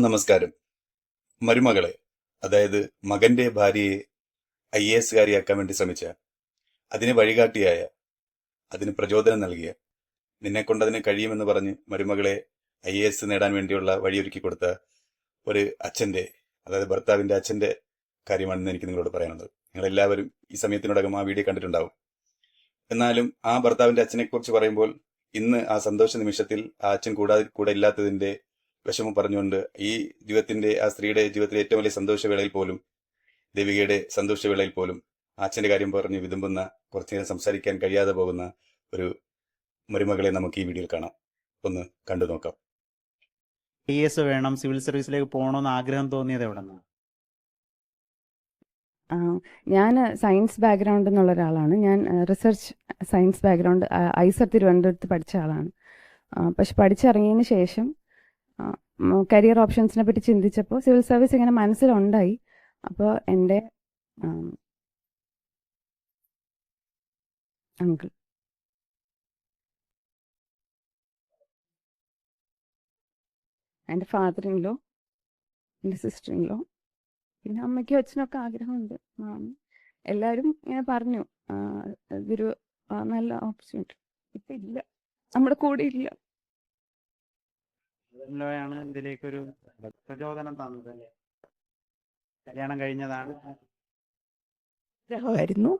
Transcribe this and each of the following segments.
നമസ്കാരം. മരുമകളെ അതായത് മകന്റെ ഭാര്യയെ ഐ എ എസ്കാരിയാക്കാൻ വേണ്ടി ശ്രമിച്ച അതിന് വഴികാട്ടിയായ അതിന് പ്രചോദനം നൽകിയ നിന്നെ കൊണ്ടതിന് കഴിയുമെന്ന് പറഞ്ഞ് മരുമകളെ ഐ എ എസ് നേടാൻ വേണ്ടിയുള്ള വഴിയൊരുക്കി കൊടുത്ത ഒരു അച്ഛന്റെ അതായത് ഭർത്താവിന്റെ അച്ഛന്റെ കാര്യമാണെന്ന് എനിക്ക് നിങ്ങളോട് പറയാനുള്ളത്. നിങ്ങൾ എല്ലാവരും ഈ സമയത്തിനോടകം ആ വീഡിയോ കണ്ടിട്ടുണ്ടാവും. എന്നാലും ആ ഭർത്താവിന്റെ അച്ഛനെ കുറിച്ച് പറയുമ്പോൾ ഇന്ന് ആ സന്തോഷ നിമിഷത്തിൽ ആ അച്ഛൻ കൂടാതെ കൂടെ ഇല്ലാത്തതിന്റെ വിഷമം പറഞ്ഞുകൊണ്ട് ഈ ജീവിതത്തിന്റെ ആ സ്ത്രീയുടെ ജീവിതത്തിലെ ഏറ്റവും വലിയ സന്തോഷവേളയിൽ പോലും ദേവികയുടെ സന്തോഷവേളയിൽ പോലും അച്ഛന്റെ കാര്യം പറഞ്ഞ് വിതുമ്പുന്ന കുറച്ചു നേരം സംസാരിക്കാൻ കഴിയാതെ പോകുന്ന ഒരു മരുമകളെ നമുക്ക് ഈ വീഡിയോയിൽ കാണാം. ഒന്ന് കണ്ടു നോക്കാം. പി എസ് വേണം സിവിൽ സർവീസിലേക്ക് പോകണമെന്ന് ആഗ്രഹം തോന്നിയത് എവിടെ ഞാൻ സയൻസ് ബാക്ക്ഗ്രൗണ്ട് എന്നുള്ള ഒരാളാണ്. ഞാൻ റിസർച്ച് സയൻസ് ബാക്ക്ഗ്രൗണ്ട് ഐസർ തിരുവനന്തപുരത്ത് പഠിച്ച ആളാണ്. പക്ഷെ പഠിച്ചിറങ്ങിയതിന് ശേഷം കരിയർ ഓപ്ഷൻസിനെ പറ്റി ചിന്തിച്ചപ്പോൾ സിവിൽ സർവീസ് ഇങ്ങനെ മനസ്സിലുണ്ടായി. അപ്പോൾ എന്റെ അങ്കിൾ എന്റെ ഫാദറിനിലോ എന്റെ സിസ്റ്ററിനിലോ പിന്നെ അമ്മയ്ക്കും അച്ഛനൊക്കെ ആഗ്രഹമുണ്ട്. എല്ലാവരും ഇങ്ങനെ പറഞ്ഞു. ഇതൊരു നല്ല ഓപ്പർച്യൂണിറ്റി ഇപ്പം ഇല്ല. നമ്മുടെ കൂടെ ഇല്ല. അതിലൂടെയാണ് ഇതിലേക്കൊരു പ്രചോദനം തന്നത്. അല്ലേ? കല്യാണം കഴിഞ്ഞതാണ്. ആഗ്രഹമായിരുന്നു.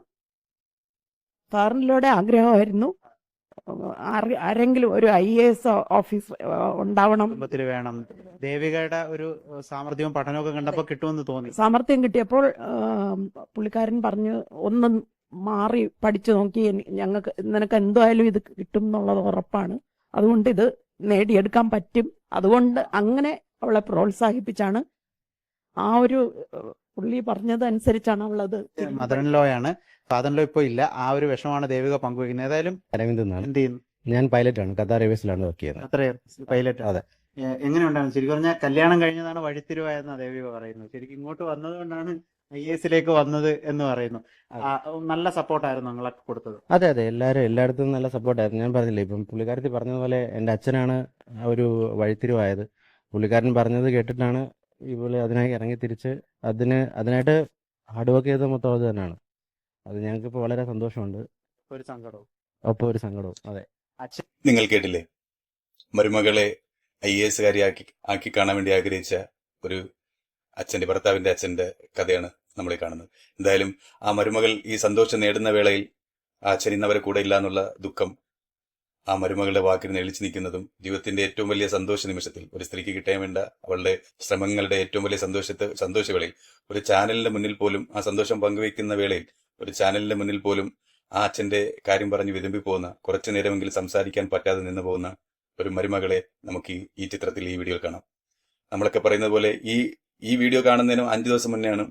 സാറിനിലൂടെ ആഗ്രഹമായിരുന്നു. ആരെ- ആരെങ്കിലും ഒരു ഐ എ എസ് ഓഫീസർ ഉണ്ടാവണം. കുടുംബത്തിൽ വേണം. ദേവികയുടെ ഒരു സാമർഥ്യവും പഠനമൊക്കെ കണ്ടപ്പോൾ കിട്ടുമെന്ന് തോന്നി. സാമർഥ്യം കിട്ടിയപ്പോൾ പുള്ളിക്കാരൻ പറഞ്ഞു ഒന്ന് മാറി പഠിച്ചു നോക്കി. ഞങ്ങൾക്ക് നിനക്ക് എന്തായാലും ഇത് കിട്ടും എന്നുള്ളത് ഉറപ്പാണ്. അതുകൊണ്ട് ഇത് നേടിയെടുക്കാൻ പറ്റും. അതുകൊണ്ട് അങ്ങനെ അവളെ പ്രോത്സാഹിപ്പിച്ചാണ് ആ ഒരു പുള്ളി പറഞ്ഞതനുസരിച്ചാണ് അവളത് മദർ ഇൻ ലോ ആണ് ഫാദർ ഇൻ ലോ ഇപ്പോൾ ഇല്ല. ആ ഒരു വിഷമാണ് ദേവിക പങ്കുവയ്ക്കുന്നത്. ഏതായാലും അരവിന്ദ് എന്ത് ചെയ്യുന്നു? ഞാൻ പൈലറ്റാണ്. ഖത്താർ എയർവേസിലാണ് വർക്ക് ചെയ്യുന്നത്. പൈലറ്റ്. അതെ. എങ്ങനെയുണ്ടായിരുന്നു? ശരിക്കും പറഞ്ഞാൽ കല്യാണം കഴിഞ്ഞതാണ് വഴിത്തിരിവായെന്നാണ് ദേവിക പറയുന്നത്. ശരിക്കും ഇങ്ങോട്ട് വന്നത് കൊണ്ടാണ് ഐ എസിലേക്ക് വന്നത് എന്ന് പറയുന്നു. നല്ല ആ, നല്ല സപ്പോർട്ടായിരുന്നു നിങ്ങളൊക്കെ കൊടുത്തത്. അതെ അതെ. എല്ലാവരും എല്ലായിടത്തും നല്ല സപ്പോർട്ടായിരുന്നു. ഞാൻ പറഞ്ഞില്ലേ ഇപ്പം പുള്ളിക്കാരത്തി പറഞ്ഞതുപോലെ എന്റെ അച്ഛനാണ് ആ ഒരു വഴിത്തിരിവായത്. പുള്ളിക്കാരൻ പറഞ്ഞത് കേട്ടിട്ടാണ് ഇവൾ അതിനായി ഇറങ്ങി തിരിച്ച് അതിന് അതിനായിട്ട് ഹാർഡ് വർക്ക് ചെയ്തത് മൊത്തം അത് തന്നെയാണ്. അത് ഞങ്ങൾക്ക് ഇപ്പോൾ വളരെ സന്തോഷമുണ്ട്. ഒരു സങ്കടവും. ഒപ്പം ഒരു സങ്കടവും അതെ. അച്ഛൻ നിങ്ങൾ കേട്ടില്ലേ? മരുമകളെ ഐ എ എസ് എസുകാരിയാക്കി ആക്കി കാണാൻ വേണ്ടി ആഗ്രഹിച്ച ഒരു അച്ഛന്റെ ഭർത്താവിന്റെ അച്ഛന്റെ കഥയാണ് നമ്മൾ കാണുന്നത്. എന്തായാലും ആ മരുമകൾ ഈ സന്തോഷം നേടുന്ന വേളയിൽ ആ ചരിന്നവരെ കൂടെ ഇല്ല എന്നുള്ള ദുഃഖം ആ മരുമകളുടെ വാക്കിന് നെളിച്ചു നിൽക്കുന്നതും ജീവിതത്തിന്റെ ഏറ്റവും വലിയ സന്തോഷ നിമിഷത്തിൽ ഒരു സ്ത്രീക്ക് കിട്ടാൻ വേണ്ട അവളുടെ ശ്രമങ്ങളുടെ ഏറ്റവും വലിയ സന്തോഷത്തെ സന്തോഷവേളയിൽ ഒരു ചാനലിന്റെ മുന്നിൽ പോലും ആ സന്തോഷം പങ്കുവയ്ക്കുന്ന വേളയിൽ ഒരു ചാനലിന്റെ മുന്നിൽ പോലും ആ അച്ഛന്റെ കാര്യം പറഞ്ഞ് വിതുമ്പി പോകുന്ന കുറച്ചു നേരമെങ്കിലും സംസാരിക്കാൻ പറ്റാതെ നിന്ന് പോകുന്ന ഒരു മരുമകളെ നമുക്ക് ഈ ചിത്രത്തിൽ ഈ വീഡിയോയിൽ കാണാം. നമ്മളൊക്കെ പറയുന്നത് പോലെ ഈ ഈ വീഡിയോ കാണുന്നതിനും അഞ്ചു ദിവസം മുന്നെയാണ്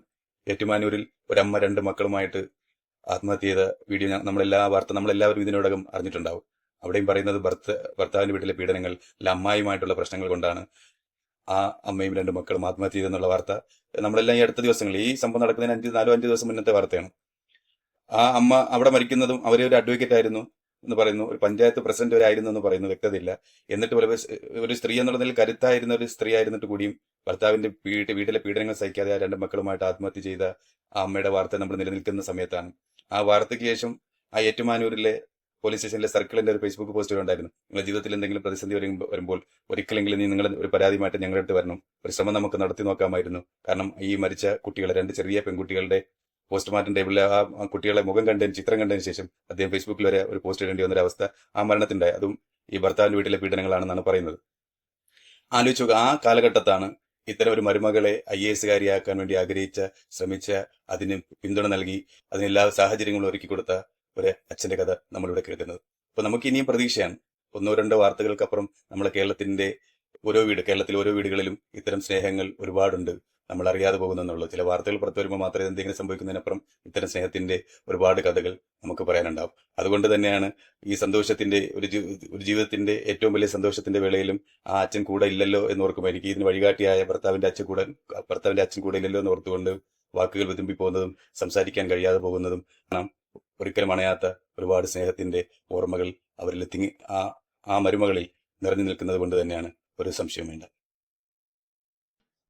ഏറ്റുമാനൂരിൽ ഒരമ്മ രണ്ട് മക്കളുമായിട്ട് ആത്മഹത്യ ചെയ്ത വീഡിയോ നമ്മളെല്ലാ വാർത്ത നമ്മളെല്ലാവരും ഇതിനോടകം അറിഞ്ഞിട്ടുണ്ടാവും. അവിടെയും പറയുന്നത് ഭർത്ത ഭർത്താവിന്റെ വീട്ടിലെ പീഡനങ്ങൾ അല്ല അമ്മായിയുമായിട്ടുള്ള പ്രശ്നങ്ങൾ കൊണ്ടാണ് ആ അമ്മയും രണ്ട് മക്കളും ആത്മഹത്യ ചെയ്തെന്നുള്ള വാർത്ത. നമ്മളെല്ലാം ഈ അടുത്ത ദിവസങ്ങളിൽ ഈ സംഭവം നടക്കുന്നതിന് അഞ്ച് നാലോ അഞ്ച് ദിവസം മുന്നത്തെ വാർത്തയാണ്. ആ അമ്മ അവിടെ മരിക്കുന്നതും അവരെ ഒരു അഡ്വക്കേറ്റ് ആയിരുന്നു. എന്ന് പറയുന്നു. ഒരു പഞ്ചായത്ത് പ്രസിഡന്റ് വരെ ആയിരുന്നു എന്ന് പറയുന്നു. വ്യക്തതയില്ല. എന്നിട്ട് ഒരു സ്ത്രീ എന്നുള്ള നിലയിൽ കരുത്തായിരുന്ന ഒരു സ്ത്രീ ആയിരുന്നിട്ട് കൂടിയും ഭർത്താവിന്റെ വീട്ട് വീട്ടിലെ പീഡനങ്ങൾ സഹിക്കാതെ ആ രണ്ട് മക്കളുമായിട്ട് ആത്മഹത്യ ചെയ്ത ആ അമ്മയുടെ വാർത്ത നമ്മൾ നിലനിൽക്കുന്ന സമയത്താണ്. ആ വാർത്തയ്ക്ക് ശേഷം ആ ഏറ്റുമാനൂരിലെ പോലീസ് സ്റ്റേഷനിലെ സർക്കിളിന്റെ ഒരു ഫേസ്ബുക്ക് പോസ്റ്റ് ഉണ്ടായിരുന്നു. നിങ്ങളുടെ ജീവിതത്തിൽ എന്തെങ്കിലും പ്രതിസന്ധി വരുമ്പോ- വരുമ്പോൾ ഒരിക്കലെങ്കിലും നീ നിങ്ങൾ ഒരു പരാതിയുമായിട്ട് ഞങ്ങളുടെ അടുത്ത് വരണം. ഒരു ശ്രമം നമുക്ക് നടത്തി നോക്കാമായിരുന്നു. കാരണം ഈ മരിച്ച കുട്ടികളെ രണ്ട് ചെറിയ പെൺകുട്ടികളുടെ പോസ്റ്റ്മോർട്ടം ടേബിളിൽ ആ കുട്ടികളെ മുഖം കണ്ടതിന് ചിത്രം കണ്ടതിന് ശേഷം അദ്ദേഹം ഫേസ്ബുക്കിൽ വരെ ഒരു പോസ്റ്റ് ഇടേണ്ടി വന്ന ഒരു അവസ്ഥ ആ മരണത്തിന്റെ അതും ഈ ഭർത്താവിന്റെ വീട്ടിലെ പീഡനങ്ങളാണെന്നാണ് പറയുന്നത്. ആലോചിച്ചു ആ കാലഘട്ടത്താണ് ഇത്തരം ഒരു മരുമകളെ ഐ എ എസുകാരിയാക്കാൻ വേണ്ടി ആഗ്രഹിച്ച ശ്രമിച്ച അതിന് പിന്തുണ നൽകി അതിന് എല്ലാ സാഹചര്യങ്ങളും ഒരുക്കി കൊടുത്ത ഒരു അച്ഛന്റെ കഥ നമ്മളിവിടെ കേൾക്കുന്നത്. അപ്പൊ നമുക്ക് ഇനിയും പ്രതീക്ഷയാണ്. ഒന്നോ രണ്ടോ വാർത്തകൾക്കപ്പുറം നമ്മുടെ കേരളത്തിന്റെ ഓരോ വീട് കേരളത്തിലെ ഓരോ വീടുകളിലും ഇത്തരം സ്നേഹങ്ങൾ ഒരുപാടുണ്ട്. നമ്മൾ അറിയാതെ പോകുന്നുള്ളൂ ചില വാർത്തകൾ പുറത്തു വരുമ്പോൾ മാത്രമേ എന്തെങ്കിലും സംഭവിക്കുന്നതിനപ്പുറം ഇത്തരം സ്നേഹത്തിന്റെ ഒരുപാട് കഥകൾ നമുക്ക് പറയാനുണ്ടാവും. അതുകൊണ്ട് തന്നെയാണ് ഈ സന്തോഷത്തിന്റെ ഒരു ഒരു ജീവിതത്തിന്റെ ഏറ്റവും വലിയ സന്തോഷത്തിന്റെ വേളയിലും ആ അച്ഛൻ കൂടെ ഇല്ലല്ലോ എന്ന് ഓർക്കുമ്പോൾ എനിക്ക് ഇതിന് വഴികാട്ടിയായ ഭർത്താവിന്റെ അച്ഛൻ കൂടെ ഭർത്താവിന്റെ അച്ഛൻ കൂടെ ഇല്ലല്ലോ എന്ന് ഓർത്തുകൊണ്ട് വാക്കുകൾ വിതുമ്പി പോകുന്നതും സംസാരിക്കാൻ കഴിയാതെ പോകുന്നതും ഒരിക്കലും അണയാത്ത ഒരുപാട് സ്നേഹത്തിന്റെ ഓർമ്മകൾ അവരിൽ തിങ്ങി ആ ആ മരുമകളിൽ നിറഞ്ഞു നിൽക്കുന്നത് കൊണ്ട് തന്നെയാണ് ഒരു സംശയം വേണ്ട